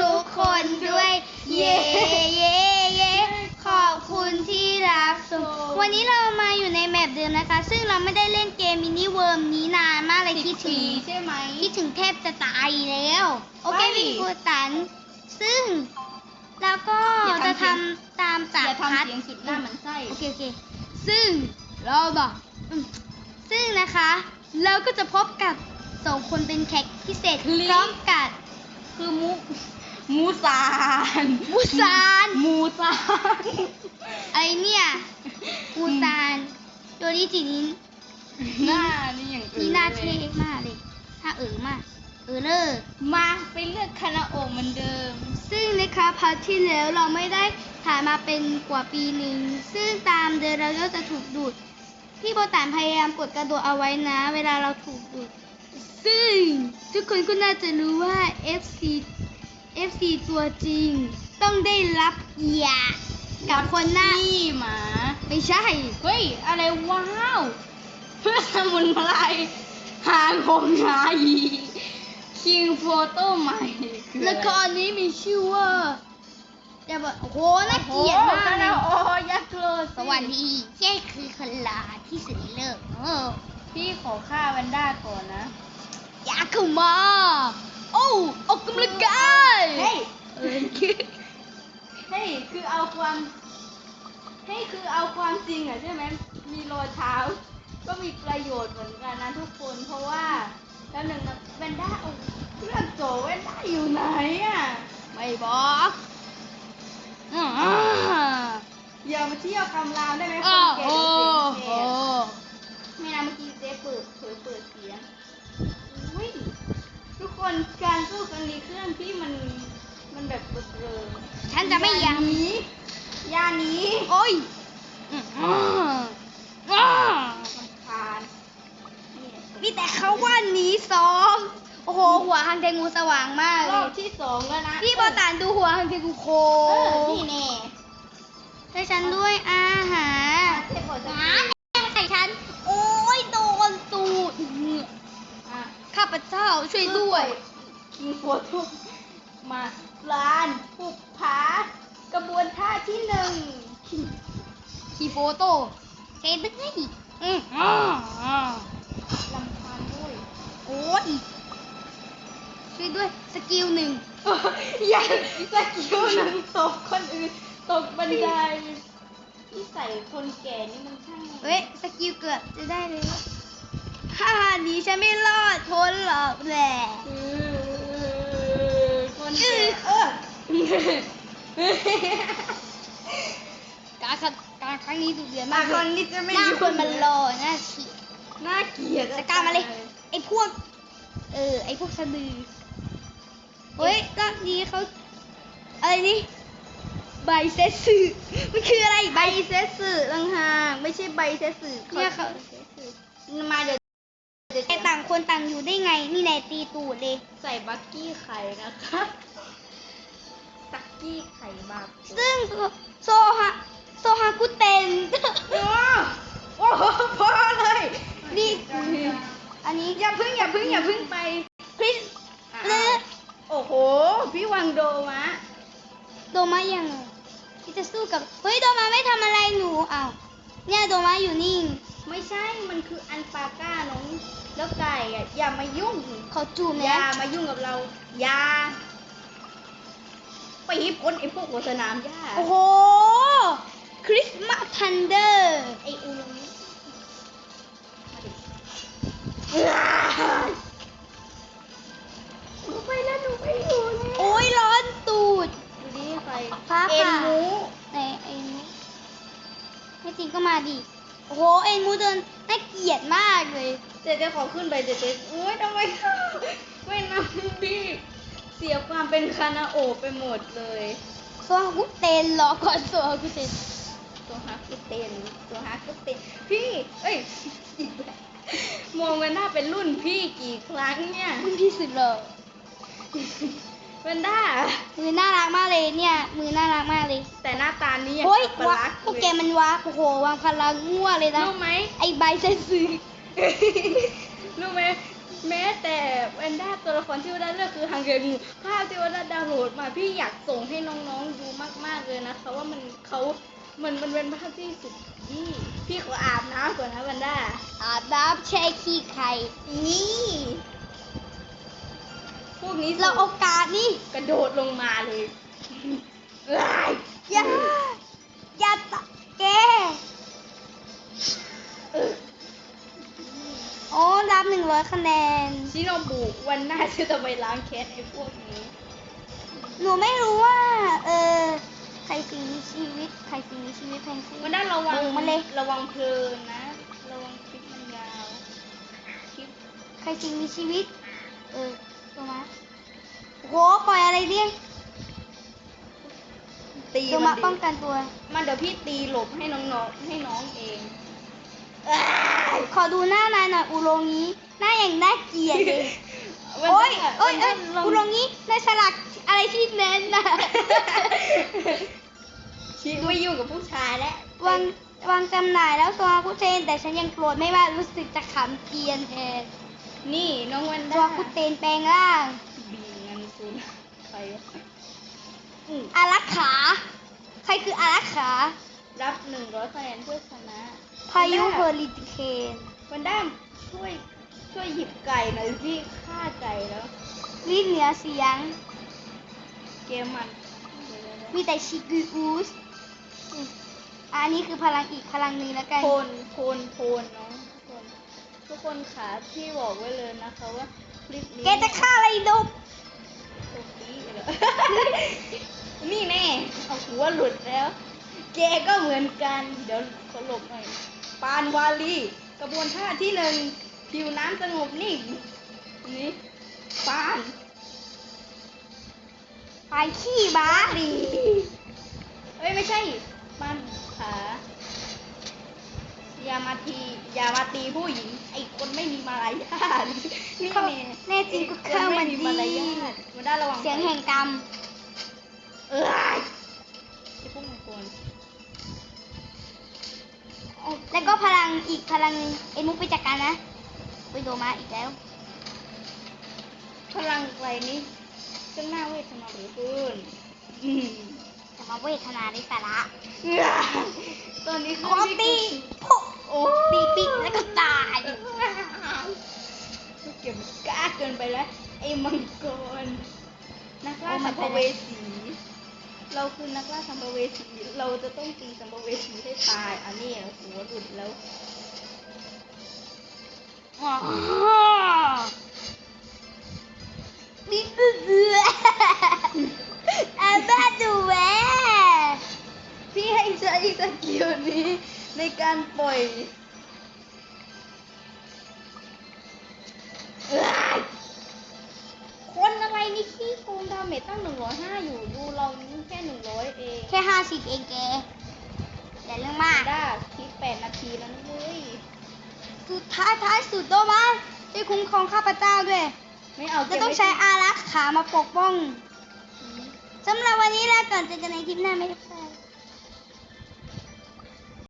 ทุกคนด้วย เย้เย้เย้ขอบคุณที่รับชมวันนี้เรามาอยู่ในแมปเดิมนะคะ ซึ่งเราไม่ได้เล่นเกมมินิเวิร์มนี้นานมากเลยคิดถึงใช่ไหมคิดถึงแทบจะตายแล้ว โอเคใช่พี่กูตัน ซึ่ง แล้วก็อย่าจะทำทำเสียงตามอจากย่าพัดทำเสียงสุดหน้ามันไส้โอเคโอเคซึ่งเราบอกอืมซึ่งนะคะ เราก็จะพบกับสองคนเป็นแขกพิเศษคลิปพร้อมกับคือมู มูซานมูซาน มูซานไอเนี่ยมูซานโดริจินินหน้านี่อย่างอื่นี่หน้าเท่เลยมากเลยถ้าเออมาก เออเลอมาไปเลือกคานาโอะเหมือนเดิม ซึ่งนะคะพาร์ทที่แล้วเราไม่ได้ถ่ายมาเป็นกว่าปีหนึ่ง ซึ่งตามเดินเราก็จะถูกดูด พี่โบตานพยายามกดกระโดดเอาไว้นะ เวลาเราถูกดูด ซึ่งทุกคนก็น่าจะรู้ว่า FC FC ตัวจริง ต้องได้รับเหยียดกับคนหน้านี่หมา ไม่ใช่ เฮ้ย อะไรว้าว เพื่อสมุนไพรหางของชายีคิงโฟโต้ใหม่คืออะไรละครนี้มีชื่อว่าจะบอกโอ้โหน่าเกลียดมากโอ้โหคาเลนายโอะยักษ์โลสวัสดีเจ๊คือคนลาที่สุดในโลกเออพี่ขอฆ่าแวนด้าก่อนนะอยากเข้ามา โอ้ออกกำลังกายเฮ้ยเออเฮ้ยคือเอาความเฮ้ยคือเอาความจริงอะใช่ไหมมีรอยเท้า ก็มีประโยชน์เหมือนกันนะทุกคนเพราะว่าแล้วหนึ่งนะแวนด้าเอาเครื่องโจแวนด้าอยู่ไหนอะไม่บอกอ่าอย่ามาเที่ยวคำรามได้ไหมคโอ้นแก่โหเสียง ๆฉันจะไม่ยังหนีอย่าหนีโอ้ยอืมอ่าอ่าคานเนี่ยมีแต่เขาว่าหนีสองโอ้โห หัวฮังเทงูสว่างมากรเลอบยที่สองแล้วนะพี่บอตานดูหัวฮังเทงูโคเออนี่แน่ให้ฉันด้วยอาหาร เทพบอกจะหาแม่งใส่ฉัน โอ้ยโดนตูดเหงือกอะข้าพเจ้าช่วยด้วย คิงโฟโต้มาลานปุบผา กระบวนท่าที่หนึ่งคีโฟโต้เทดึกให้อืมอ่าอ่าลำคาญด้วยโอ้ยช่วยด้วยสกิลหนึ่งอย่าสกิลหนึ่งตกคนอื่นตกบันไดที่ใส่คนแก่นี่มันช่างเฮ้ยสกิลเกือบจะได้เลยฮ่าหนีฉันไม่รอดพ้นหรอกแหละเออคนแก่เออ การขัดการครั้งนี้ดุเดือดมามากคนนี้จะไม่หน้าอยู่คนมันรอหน้าฉีดน่าเกลียดสกล้ามาเลย ไอ้พวก เออ ไอ้พวกสะดือเฮ้ยรอบนี้เขาอะไรนี่ใบเซตสึมันคืออะไรใบเซตสึต่างหากไม่ใช่ใบเซตสึเนี่ยเขามาเดี๋ยวเดี๋ยวไอ้ต่างคนต่างอยู่ได้ไงนี่นายตีตูดเลย ใส่บักกี้ไข่นะคะ บักกี้ไข่บาปซึ่งโซฮะโซฮากุเตนโอ้โอ้โหพอเลย นี่ อันนี้อย่าพึ่งอย่าพึ่งอย่าพึ่งไปคริสอะเลอโอ้โห พี่วังโดมะ โดมายังไงที่จะสู้กับ เฮ้ย โดมาไม่ทำอะไรหนูอ้าวเนี่ยโดมาอยู่นี่ไม่ใช่ มันคืออันปาก้าน้องแล้วไก่อะอย่ามายุ่งเขาจูบอนะย่ามายุ่งกับเรา อย่า ไปพ้นไอ้พวกหัวสนามหญ้าโอ้โห คริสต์มาสทันเดอร์ ไอ้อูรุมิมาดิหนูไปแล้วหนูไปอยู่แล้วโอ้ยร้อนตูด ดูดิใครฟ้าเอ็นผ่าหมูไหนเอ็นมูไม่จริงก็มาดิ โอ้โห เอ็นมูเดินน่าเกลียดมากเลย เจ๊เจ๊ขอขึ้นไปเจ๊เจ๊โอ๊ยทำไมไม่นำพี่ เสียความเป็นคานาโอะไปหมดเลยโซฮากุเตนรอก่อนโซฮากุเตนตัวฮักก็เต้นตัวฮักก็เต้นพี่เอ้ยอีกแล้วมองกันหน้าเป็นรุ่นพี่กี่ครั้งเนี่ยมึงที่สุดเลยเวนด้ามือน่ารักมากเลยเนี่ยมือน่ารักมากเลย แต่หน้าตานี้อย่างโอ้ยกับปลาวะรักพวกแกมันวะโอ้โหวางพลังมั่วเลยนะรู้ไหมไอใบเซนซือรู้ไหม แม้แต่แวนด้าตัวละครที่ว่าได้เลือกคือฮังเกอร์งูภาพที่ว่าได้ดาวน์โหลดมาพี่อยากส่งให้น้องๆดูมาก ๆเลยนะคะว่ามันเขามันมันเป็นภาพที่สุดนี่พี่ขออาบน้ำก่อนนะแวนด้าอาบน้ำแช่ขี้ไข่นี่พวกนี้เราโอกาสนี่กระโดดลงมาเลยว้ายอย่าอย่าตะแก งร้อยคะแนน ชิโนบุวันหน้าจะไปล้างแค้นไอ้พวกนี้ หนูไม่รู้ว่า เออใครสิ่งมีชีวิตใครสิ่งมีชีวิตแพงซี่วันหน้าระวังเบิ่งมันเลยระวังเพลินนะ ระวังคลิปมันยาวคลิปใครสิ่งมีชีวิต เออตัวมาโหปล่อยอะไรเนี่ยตีตัวมัมานดิป้องกันตัว มันเดี๋ยวพี่ตีหลบให้น้องๆให้น้องเอง ขอดูหน้านายหน่อยอุโรงนี้ หน้าอย่างน่าเกลียดเลยวันโอ้ยหน้าโอ้ยวัเอ้ยนหน้าลงอุโรงนี้ในฉลากอะไรที่แน่นนะชิไม่ยุ่งกับผู้ชายแล้ววางวางจำหน่ายแล้วตัวกุเทน แต่ฉันยังโกรธไม่มากรู้สึกจะขำเกรียนแทนนี่น้องวันตัด้าวกุเทนแปลงร่างบีงันซุนใครวะอืมอารักขา ใครคืออารักขา รับหนึ่งร้อยคะแนนเพื่อชนะ พายุเฮอริเคนวันด้าช่วยช่วยหยิบไก่หน่อยพี่ฆ่าไก่แล้วลิ้นเหนือเสียง เกมมันเดี๋ยวๆๆมีแต่ชิกุอูสอืมอันนี้คือพลังอีกพลังหนึ่งแล้วกันโพนโพนโพนเนาะทุกคนทุกคนขาที่บอกไว้เลยนะคะว่าคลิปนี้แกจะฆ่าอะไรดุกโอ้ยเหรอนี่แน่เอาหัวหลุดแล้ว แกก็เหมือนกัน เดี๋ยวขอหลบหน่อย ปานวาลี กระบวนท่าที่หนึ่งผิวน้ำสงบนิ่งนี่ปานปานขี้บ้าลีเอ้ยไม่ใช่ปานขาอย่ามาทีอย่ามาตีผู้หญิง ไอ้คนไม่มีมารยาทนี่เข้าแน่แน่จริงก็เข้ามาไมีมารยาดีทมาได้ระวังเสียงแห่งกรรม เอ้ยไอ้พวกมังกร แล้วก็พลังอีกพลังหนึ่งเอ็นมุกไปจัดการนะไปโดมาอีกแล้ว พลังไกลนี้จะน่าเวทนาเหลือเกินอืมจะมาเวทนาในสาระตอนนี้ขอตีโพะโอ้ตีปิดแล้วก็ตายเก็บกล้าเกินไปแล้วไอ้มังกรนักล่าสัมภเวสี เราคือนักล่าสัมภเวสี เราจะต้องตีสัมภเวสีให้ตาย อันนี้หัวหลุดแล้วอ๋อนี่คือเสืออาบ้าดูแหวพี่ให้ใช้สกิลนี้ในการปล่อย เมจตั้งหนึ่งร้อยห้าอยู่ดูเรานี่แค่หนึ่งร้อยเองแค่ห้าสิบเองแกอย่าเรื่องมากด้าคลิปแปดนาทีแล้วนะเว้ยสุดท้ายท้ายสุดโดมาช่วยคุ้มครองข้าพเจ้าด้วย ไม่เอาจะเก็บต้องไว้ใช้อารักขามาปกป้องอืมสำหรับวันนี้ลาก่อนเจอกันในคลิปหน้าไม่ได้ค่ะ